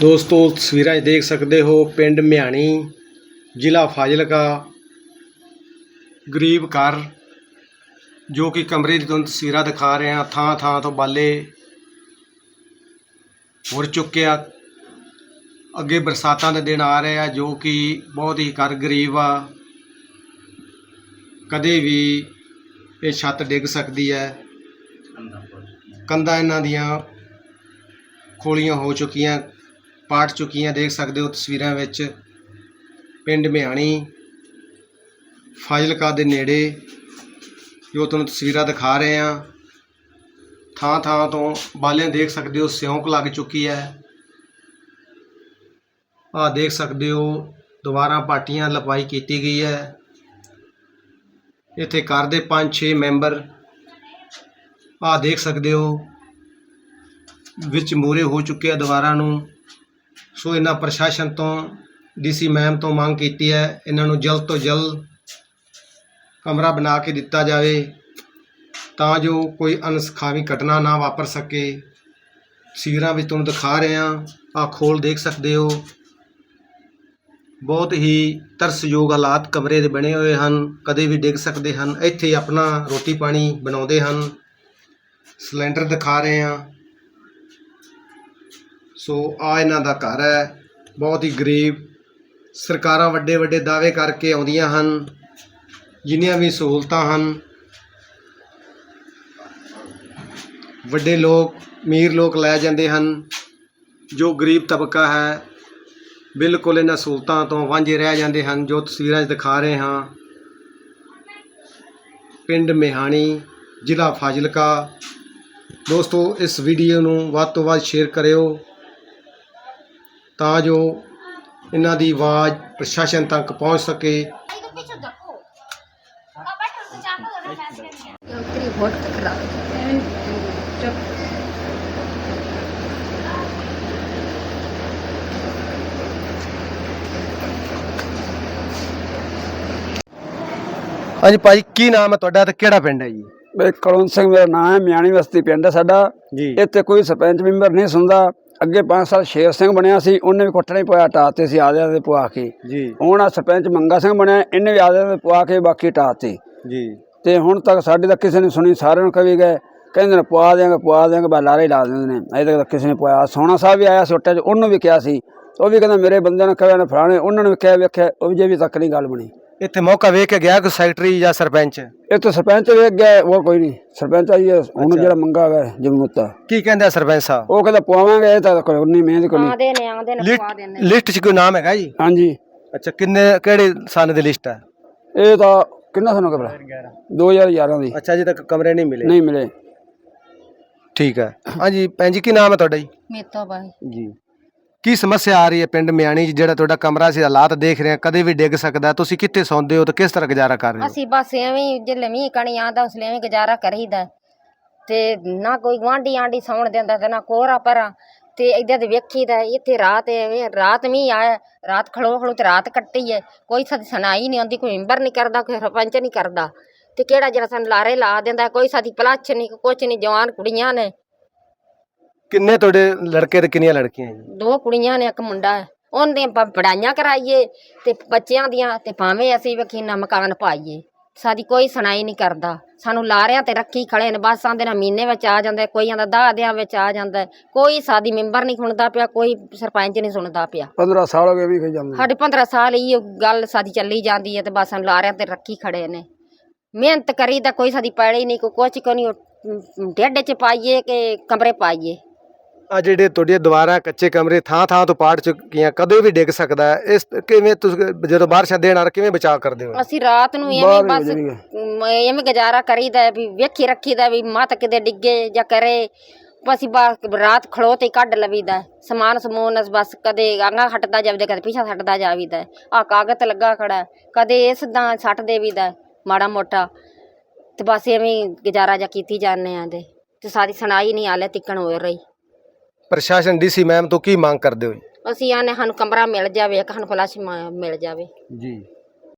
ਦੋਸਤੋ ਤਸਵੀਰਾਂ 'ਚ ਦੇਖ ਸਕਦੇ ਹੋ ਪਿੰਡ ਮਿਆਣੀ ਜ਼ਿਲ੍ਹਾ ਫਾਜ਼ਿਲਕਾ। ਗਰੀਬ ਘਰ ਜੋ ਕਿ ਕਮਰੇ ਦੀ ਤੁਹਾਨੂੰ ਤਸਵੀਰਾਂ ਦਿਖਾ ਰਹੇ ਹਾਂ ਥਾਂ ਥਾਂ ਤੋਂ ਬਾਲੇ ਉੜ ਚੁੱਕੇ ਆ ਅੱਗੇ ਬਰਸਾਤਾਂ ਦੇ ਦਿਨ ਆ ਰਹੇ ਆ ਜੋ ਕਿ ਬਹੁਤ ਹੀ ਘਰ ਗਰੀਬ ਆ। ਕਦੇ ਵੀ ਇਹ ਛੱਤ ਡਿੱਗ ਸਕਦੀ ਹੈ। ਕੰਧਾਂ ਇਹਨਾਂ ਦੀਆਂ ਖੋਲੀਆਂ ਹੋ ਚੁੱਕੀਆਂ। ਪਾਟ ਚੁੱਕੀਆਂ ਦੇਖ ਸਕਦੇ ਹੋ ਤਸਵੀਰਾਂ ਵਿੱਚ। ਪਿੰਡ ਮਿਆਣੀ, ਫਾਜ਼ਿਲਕਾ ਦੇ ਨੇੜੇ, ਜੋ ਤੁਹਾਨੂੰ ਤਸਵੀਰਾਂ ਦਿਖਾ ਰਹੇ ਹਾਂ। ਥਾਂ ਥਾਂ ਤੋਂ ਬਾਲਿਆਂ ਦੇਖ ਸਕਦੇ ਹੋ ਸਿਉਂਕ ਲੱਗ ਚੁੱਕੀ ਹੈ। ਆਹ ਦੇਖ ਸਕਦੇ ਹੋ ਦੁਬਾਰਾ ਪਾਟੀਆਂ ਲਪਾਈ ਕੀਤੀ ਗਈ ਹੈ। ਇੱਥੇ ਘਰ ਦੇ 5-6 ਮੈਂਬਰ ਆਹ ਦੇਖ ਸਕਦੇ ਹੋ। ਵਿੱਚ ਮੂਰੇ ਹੋ ਚੁੱਕੇ ਆ ਦੁਬਾਰਾ ਨੂੰ। ਸੋ ਇਹਨਾਂ ਪ੍ਰਸ਼ਾਸਨ ਤੋਂ, ਡੀਸੀ ਮੈਮ ਤੋਂ ਮੰਗ ਕੀਤੀ ਹੈ, ਇਹਨਾਂ ਨੂੰ ਜਲਦ ਤੋਂ ਜਲਦ ਕਮਰਾ ਬਣਾ ਕੇ ਦਿੱਤਾ ਜਾਵੇ, ਤਾਂ ਜੋ ਕੋਈ ਅਨਸਖਾਵੀ ਘਟਨਾ ਨਾ ਵਾਪਰ ਸਕੇ। ਤਸਵੀਰਾਂ ਵਿੱਚ ਤੁਹਾਨੂੰ ਦਿਖਾ ਰਹੇ ਹਾਂ, ਆਹ ਖੋਲ ਦੇਖ ਸਕਦੇ ਹੋ। ਬਹੁਤ ਹੀ ਤਰਸਯੋਗ ਹਾਲਾਤ ਕਮਰੇ ਦੇ ਬਣੇ ਹੋਏ ਹਨ, ਕਦੇ ਵੀ ਡਿੱਗ ਸਕਦੇ ਹਨ, ਇੱਥੇ ਆਪਣਾ ਰੋਟੀ ਪਾਣੀ ਬਣਾਉਂਦੇ ਹਨ। ਸਿਲੰਡਰ ਦਿਖਾ ਰਹੇ ਹਾਂ। ਸੋ ਆ ਇਹਨਾਂ ਦਾ ਘਰ ਹੈ। ਬਹੁਤ ਹੀ ਗਰੀਬ ਸਰਕਾਰਾਂ ਵੱਡੇ ਵੱਡੇ ਦਾਅਵੇ ਕਰਕੇ ਆਉਂਦੀਆਂ ਹਨ, ਜਿੰਨੀਆਂ ਵੀ ਸਹੂਲਤਾਂ ਹਨ। ਵੱਡੇ ਲੋਕ, ਅਮੀਰ ਲੋਕ ਲੈ ਜਾਂਦੇ ਹਨ। ਜੋ ਗਰੀਬ ਤਬਕਾ ਹੈ, ਬਿਲਕੁਲ ਇਹਨਾਂ ਸਹੂਲਤਾਂ ਤੋਂ ਵਾਂਝੇ ਰਹਿ ਜਾਂਦੇ ਹਨ, ਜੋ ਤਸਵੀਰਾਂ 'ਚ ਦਿਖਾ ਰਹੇ ਹਾਂ। ਪਿੰਡ ਮਿਹਾਣੀ, ਜ਼ਿਲ੍ਹਾ ਫਾਜ਼ਿਲਕਾ। ਦੋਸਤੋ, ਇਸ ਵੀਡੀਓ ਨੂੰ ਵੱਧ ਤੋਂ ਵੱਧ ਸ਼ੇਅਰ ਕਰਿਓ। ਤਾਂ ਜੋ ਇਹਨਾਂ ਦੀ ਆਵਾਜ਼ ਪ੍ਰਸ਼ਾਸਨ ਤੱਕ ਪਹੁੰਚ ਸਕੇ इधर पीछे देखो अब बैठो तो चाकू और फैस करके तेरी बहुत खराब है ਹਾਂਜੀ ਭਾਜੀ ਕੀ ਨਾਮ ਹੈ ਤੁਹਾਡਾ ਤੇ ਕਿਹੜਾ ਪਿੰਡ ਹੈ ਜੀ ਬਈ ਕਲਵੰਤ ਸਿੰਘ ਮੇਰਾ ਨਾਮ ਹੈ ਮਿਆਣੀ ਬਸਤੀ ਪਿੰਡ ਹੈ ਸਾਡਾ ਜੀ ਇੱਥੇ ਕੋਈ ਸਰਪੰਚ ਮੈਂਬਰ ਨਹੀਂ ਸੁਣਦਾ ਅੱਗੇ 5 ਸਾਲ ਸ਼ੇਰ ਸਿੰਘ ਬਣਿਆ ਸੀ ਉਹਨੇ ਵੀ ਕੁੱਟਣਾ ਹੀ ਪਿਆ ਟਾਤੇ ਸੀ ਆਦਿਆਂ ਦੇ ਪਵਾ ਕੇ। ਜੀ। ਹੁਣ ਆ ਸਰਪੰਚ ਮੰਗਾ ਸਿੰਘ ਬਣਿਆ ਇਹਨੇ ਵੀ ਆਦਿਆਂ ਦੇ ਪਵਾ ਕੇ ਬਾਕੀ ਟਾਤੇ ਜੀ। ਤੇ ਹੁਣ ਤੱਕ ਸਾਡੇ ਤਾਂ ਕਿਸੇ ਨੇ ਸੁਣੀ ਸਾਰਿਆਂ ਨੂੰ ਕਵੀ ਗਏ ਕਹਿੰਦੇ ਨੇ ਪਵਾ ਦਿਆਂਗੇ ਪਵਾ ਦਿਆਂਗੇ ਬਾ ਲਾਰੇ ਲਾ ਦਿੰਦੇ ਨੇ। ਅਜੇ ਤੱਕ ਕਿਸੇ ਨੇ ਪਵਾਇਆ ਸੋਨਾ ਸਾਹਿਬ ਵੀ ਆਇਆ ਸੋਟਾ ਚ ਉਹਨੂੰ ਵੀ ਕਿਹਾ ਸੀ ਉਹ ਵੀ ਕਹਿੰਦਾ ਮੇਰੇ ਬੰਦਿਆਂ ਨੇ ਕਹੇ ਨੇ ਫਲਾਣੇ ਉਹਨਾਂ ਨੂੰ ਵੀ ਕਿਹਾ ਵੇਖਿਆ ਉਹ ਵੀ ਜੇ ਵੀ ਤੱਕ ਨਹੀਂ ਗੱਲ ਬਣੀ। ਇੱਥੇ ਮੌਕਾ ਵੇਖ ਕੇ ਗਿਆ ਕੋਈ ਸੈਕਟਰੀ ਜਾਂ ਸਰਪੰਚ? ਇਹ ਤਾਂ ਸਰਪੰਚ ਵੇਖ ਗਿਆ ਉਹ ਕੋਈ ਨਹੀਂ। ਸਰਪੰਚ ਆਈ ਹੈ ਹੁਣ ਜਿਹੜਾ ਮੰਗਾ ਹੈ ਜਮੂਤਾ ਕੀ ਕਹਿੰਦਾ ਸਰਪੰਚ ਸਾਹਿਬ? ਉਹ ਕਹਿੰਦਾ ਪਵਾਵਾਂਗੇ ਇਹ ਤਾਂ ਕੋਈ ਨਹੀਂ ਮਿਹਨਤ ਕੋਈ ਨਹੀਂ। ਆਦੇ ਨੇ ਆਦੇ ਨੇ ਪਵਾ ਦੇਣੇ ਲਿਸਟ 'ਚ ਕੋਈ ਨਾਮ ਹੈਗਾ ਜੀ? ਹਾਂਜੀ। ਅੱਛਾ ਕਿੰਨੇ ਕਿਹੜੇ ਸਾਲ ਦੀ ਲਿਸਟ ਹੈ? ਇਹ ਤਾਂ ਕਿੰਨਾ ਸਾਨੂੰ ਕਬਰ 2011 ਦੀ। ਅੱਛਾ ਅਜੇ ਤੱਕ ਕਮਰੇ ਨਹੀਂ ਮਿਲੇ। ਨਹੀਂ ਮਿਲੇ। ਠੀਕ ਹੈ। ਹਾਂਜੀ ਭੈਣ ਜੀ ਕੀ ਨਾਮ ਹੈ ਤੁਹਾਡਾ ਜੀ? ਮੇਤੋਂ ਬਾਈ। ਜੀ। ਕੀ ਸਮੱਸਿਆ ਆ ਰਹੀ ਹੈ ਪਿੰਡ ਮਿਆਣੀ 'ਚ, ਜਿਹੜਾ ਤੁਹਾਡਾ ਕਮਰਾ ਸੀ, ਹਾਲਾਤ ਦੇਖ ਰਹੇ ਹਾਂ, ਕਦੇ ਵੀ ਡਿੱਗ ਸਕਦਾ ਤੁਸੀਂ ਕਿੱਥੇ ਸੌਂਦੇ ਹੋ ਤੇ ਕਿਸ ਤਰ੍ਹਾਂ ਗੁਜ਼ਾਰਾ ਕਰ ਰਹੇ ਹੋ? ਅਸੀਂ ਬਸ ਐਵੇਂ ਹੀ ਜਿੱਲੇ ਮੀਂਹ ਕਣੀ ਆਂਦਾ ਉਸ ਲਈ ਐਵੇਂ ਗੁਜ਼ਾਰਾ ਕਰੀਦਾ ਤੇ ਨਾ ਕੋਈ ਗੁਆਂਢੀ ਆਂਢੀ ਸੌਣ ਦਿੰਦਾ ਤੇ ਨਾ ਕੋਹਰਾ ਪਰਾਂ ਤੇ ਏਦਾਂ ਦੇ ਵੇਖੀਦਾ ਇੱਥੇ ਰਾਤ ਐਵੇਂ, ਰਾਤ ਮੀਂਹ ਆਇਆ ਰਾਤ ਖਲੋ ਖਲੋ ਤੇ ਰਾਤ ਕੱਟੀ ਹੈ। ਕੋਈ ਸਾਡੀ ਸੁਣਾਈ ਨਹੀਂ ਆਉਂਦੀ, ਕੋਈ ਮੈਂਬਰ ਨਹੀਂ ਕਰਦਾ, ਕੋਈ ਸਰਪੰਚ ਨਹੀਂ ਕਰਦਾ। ਤੇ ਕਿਹੜਾ ਜਿਹੜਾ ਸਾਨੂੰ ਲਾਰੇ ਲਾ ਦਿੰਦਾ, ਕੋਈ ਸਾਡੀ ਪਲਾਛ ਨਹੀਂ, ਕੁਛ ਨਹੀਂ, ਜਵਾਨ ਕੁੜੀਆਂ ਨੇ। ਕਿੰਨੇ ਤੁਹਾਡੇ ਲੜਕੇ ਤੇ ਕਿੰਨੀਆਂ ਲੜਕੀਆਂ ਜੀ? ਦੋ ਕੁੜੀਆਂ ਨੇ ਇੱਕ ਮੁੰਡਾ ਹੈ। ਉਹਨਾਂ ਪੜਾਈਆਂ ਕਰਾਈਏ ਤੇ ਬੱਚਿਆਂ ਦੀਆਂ ਤੇ ਭਾਵੇਂ ਅਸੀਂ ਵਕੀਨਾ ਮਕਾਨ ਪਾਈਏ। ਸਾਡੀ ਕੋਈ ਸੁਣਾਈ ਨਹੀਂ ਕਰਦਾ। ਸਾਨੂੰ ਲਾਰਿਆਂ ਤੇ ਰੱਖੀ ਖੜੇ ਨੇ। ਬਸ ਆਂਦੇ ਨਾ ਮਹੀਨੇ ਵਿੱਚ ਆ ਜਾਂਦਾ ਕੋਈ ਆਂਦਾ ਦਸ ਦਿਆਂ ਵਿੱਚ ਆ ਜਾਂਦਾ ਹੈ। ਕੋਈ ਸਾਡੀ ਮੈਂਬਰ ਨਹੀਂ ਸੁਣਦਾ ਪਿਆ ਕੋਈ ਸਰਪੰਚ ਨਹੀਂ ਸੁਣਦਾ ਪਿਆ। 15 ਸਾਲ ਹੋ ਗਏ ਵੀ ਕਹੀ ਜਾਂਦੇ ਸਾਡੇ 15 ਸਾਲ ਹੀ ਉਹ ਗੱਲ ਸਾਡੀ ਚੱਲੀ ਜਾਂਦੀ ਹੈ ਤੇ ਬਸ ਸਾਨੂੰ ਲਾਰਿਆਂ ਤੇ ਰੱਖੀ ਖੜੇ ਨੇ। ਮਿਹਨਤ ਕਰੀ ਤਾਂ ਕੋਈ ਸਾਡੀ ਪੈੜੀ ਨਹੀਂ ਕੋਈ ਕੁਛ ਕੋ ਨਹੀਂ। ਡੇਢ ਚ ਪਾਈਏ ਕਿ ਕਮਰੇ ਪਾਈਏ। ਆ ਜਿਹੜੇ ਤੁਹਾਡੇ ਦੁਆਰਾ ਕੱਚੇ ਕਮਰੇ ਥਾਂ ਥਾਂ ਤੋਂ ਪਾੜ ਚੁੱਕੀਆਂ ਕਦੇ ਵੀ ਡਿੱਗ ਸਕਦਾ ਹੈ। ਇਸ ਕਿਵੇਂ ਤੁਸੀਂ ਜਦੋਂ ਬਾਰਿਸ਼ਾਂ ਦੇਣ ਆ ਕਿਵੇਂ ਬਚਾਅ ਕਰਦੇ ਹੋ? ਅਸੀਂ ਰਾਤ ਨੂੰ ਐਵੇਂ ਬਸ। ਮ, ਐਵੇਂ ਗੁਜ਼ਾਰਾ ਕਰੀਦਾ ਹੈ ਵੀ ਵੇਖੀ ਰੱਖੀਦਾ ਵੀ ਮੱਤ ਕਿਤੇ ਡਿੱਗੇ ਜਾਂ ਕਰੇ। ਅਸੀਂ ਬਾਹਰ ਰਾਤ ਖੜੋ ਤੇ ਹੀ ਕੱਢ ਲਵੀਦਾ ਹੈ। ਸਮਾਨ ਸਮੂਨ ਅਸ ਬਸ ਕਦੇ ਆਂਗਾ ਹਟਦਾ ਜਾਵੀਦਾ ਕਦੇ ਪਿੱਛਾ ਹਟਦਾ ਜਾਵੀਦਾ ਆ ਕਾਗਜ਼ ਲੱਗਾ ਖੜਾ ਹੈ। ਕਦੇ ਇਸ ਦਾ ਸੱਟ ਦੇਵੀਦਾ ਹੈ, ਮਾੜਾ ਮੋਟਾ। ਤੇ ਬਸ ਐਵੇਂ ਹੀ ਗੁਜ਼ਾਰਾ ਜਾਂ ਕੀਤੀ ਜਾਂਦੇ ਆਂ ਦੇ ਤੇ ਸਾਡੀ ਸੁਣਾਈ ਨਹੀਂ ਹਾਲੇ ਤਿੱਕਣ ਹੋ ਰਹੀ। ਪ੍ਰਸ਼ਾਸਨ ਡੀਸੀ ਮੈਮ ਤੋਂ ਕੀ ਮੰਗ ਕਰਦੇ ਹੋ ਜੀ? ਅਸੀਂ ਆਨੇ ਸਾਨੂੰ ਕਮਰਾ ਮਿਲ ਜਾਵੇ ਇੱਕ ਸਾਨੂੰ ਫਲਸ਼ ਮਿਲ ਜਾਵੇ ਜੀ